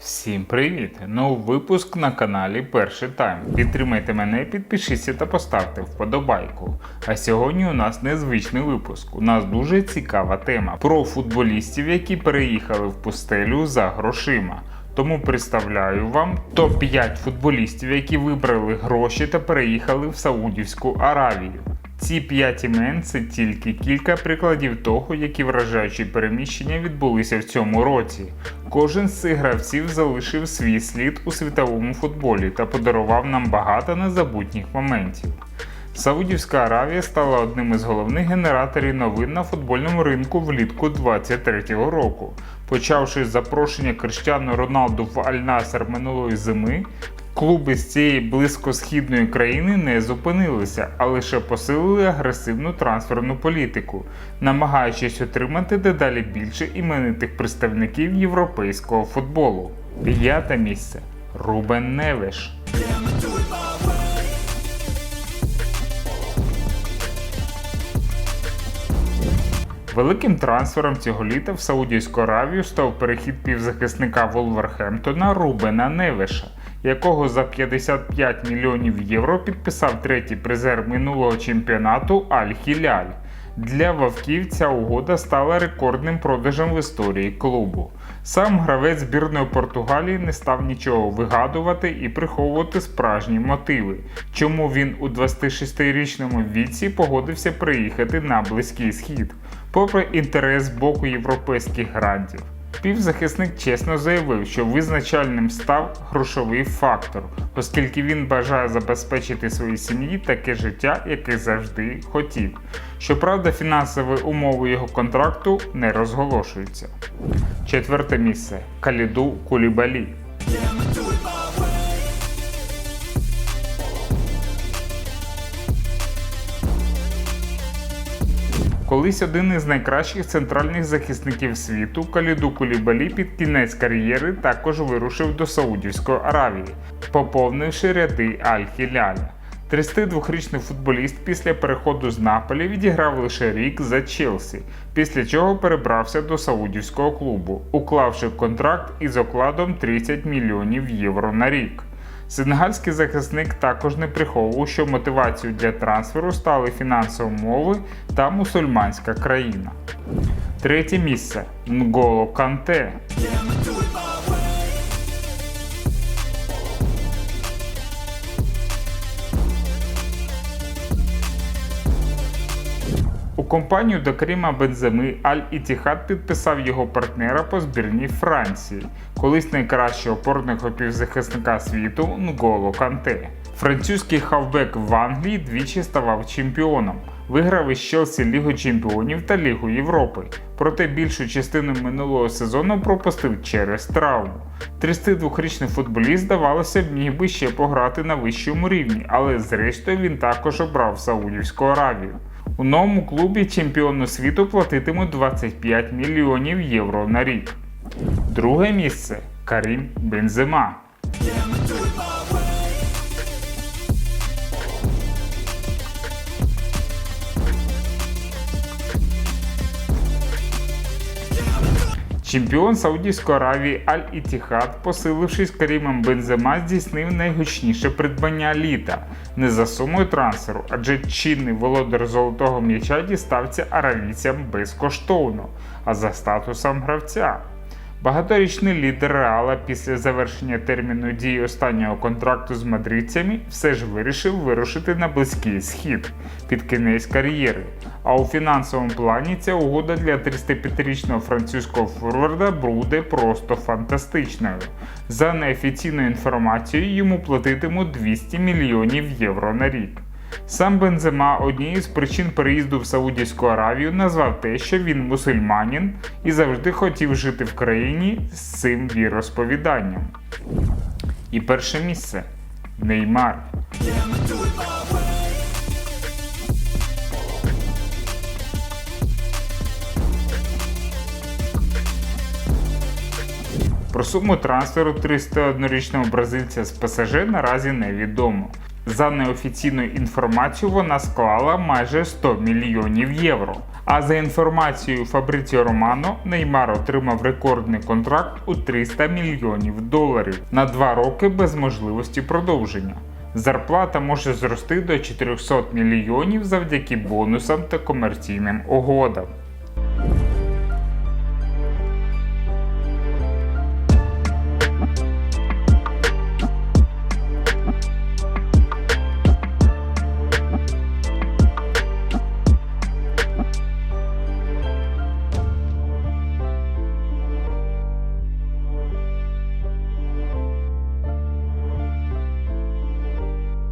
Всім привіт! Новий випуск на каналі Перший Тайм. Підтримайте мене, підпишіться та поставте вподобайку. А сьогодні у нас незвичний випуск. У нас дуже цікава тема про футболістів, які переїхали в пустелю за грошима. Тому представляю вам топ-5 футболістів, які вибрали гроші та переїхали в Саудівську Аравію. Ці п'ять імен це тільки кілька прикладів того, які вражаючі переміщення відбулися в цьому році. Кожен з цих гравців залишив свій слід у світовому футболі та подарував нам багато незабутніх моментів. Саудівська Аравія стала одним із головних генераторів новин на футбольному ринку влітку 2023 року. Почавши з запрошення Криштіану Роналду в Аль-Насер минулої зими, клуби з цієї близькосхідної країни не зупинилися, а лише посилили агресивну трансферну політику, намагаючись отримати дедалі більше іменитих представників європейського футболу. П'яте місце Рубен Невеш. Великим трансфером цього літа в Саудівську Аравію став перехід півзахисника Волверхемптона Рубена Невеша, якого за 55 мільйонів євро підписав третій призер минулого чемпіонату Аль-Хіляль. Для вовків ця угода стала рекордним продажем в історії клубу. Сам гравець збірної Португалії не став нічого вигадувати і приховувати справжні мотиви, чому він у 26-річному віці погодився приїхати на Близький Схід, попри інтерес боку європейських грантів. Півзахисник чесно заявив, що визначальним став грошовий фактор, оскільки він бажає забезпечити своїй сім'ї таке життя, яке завжди хотів. Щоправда, фінансові умови його контракту не розголошуються. Четверте місце Каліду Кулібалі. Колись один із найкращих центральних захисників світу Каліду Кулібалі під кінець кар'єри також вирушив до Саудівської Аравії, поповнивши ряди Аль-Хіляля. 32-річний футболіст після переходу з Наполі відіграв лише рік за Челсі, після чого перебрався до саудівського клубу, уклавши контракт із окладом 30 мільйонів євро на рік. Сенегальський захисник також не приховував, що мотивацією для трансферу стали фінансові умови та мусульманська країна. Третє місце Нголо Канте. Компанію до Каріма Бенземи Аль Ітіхад підписав його партнера по збірній Франції, колись найкращого опорного півзахисника світу Нголо Канте. Французький хавбек в Англії двічі ставав чемпіоном. Виграв із Челсі Лігу Чемпіонів та Лігу Європи, проте більшу частину минулого сезону пропустив через травму. 32-річний футболіст, здавалося б, міг би ще пограти на вищому рівні, але зрештою він також обрав Саудівську Аравію. У новому клубі чемпіону світу платитимуть 25 мільйонів євро на рік. Друге місце Карім Бензема. Чемпіон Саудівської Аравії Аль Ітіхад, посилившись Карімом Бензема, здійснив найгучніше придбання літа не за сумою трансферу, адже чинний володар золотого м'яча дістався аравійцям безкоштовно, а за статусом гравця. Багаторічний лідер Реала після завершення терміну дії останнього контракту з мадридцями все ж вирішив вирушити на близький схід під кінець кар'єри. А у фінансовому плані ця угода для 35-річного французького форварда буде просто фантастичною. За неофіційною інформацією йому платитимуть 200 мільйонів євро на рік. Сам Бензема однією з причин переїзду в Саудівську Аравію назвав те, що він мусульманин і завжди хотів жити в країні з цим віросповіданням. І перше місце Неймар. Про суму трансферу 301-річного бразильця з ПСЖ наразі невідомо. За неофіційною інформацією, вона склала майже 100 мільйонів євро. А за інформацією Фабриціо Романо, Неймар отримав рекордний контракт у 300 мільйонів доларів на два роки без можливості продовження. Зарплата може зрости до 400 мільйонів завдяки бонусам та комерційним угодам.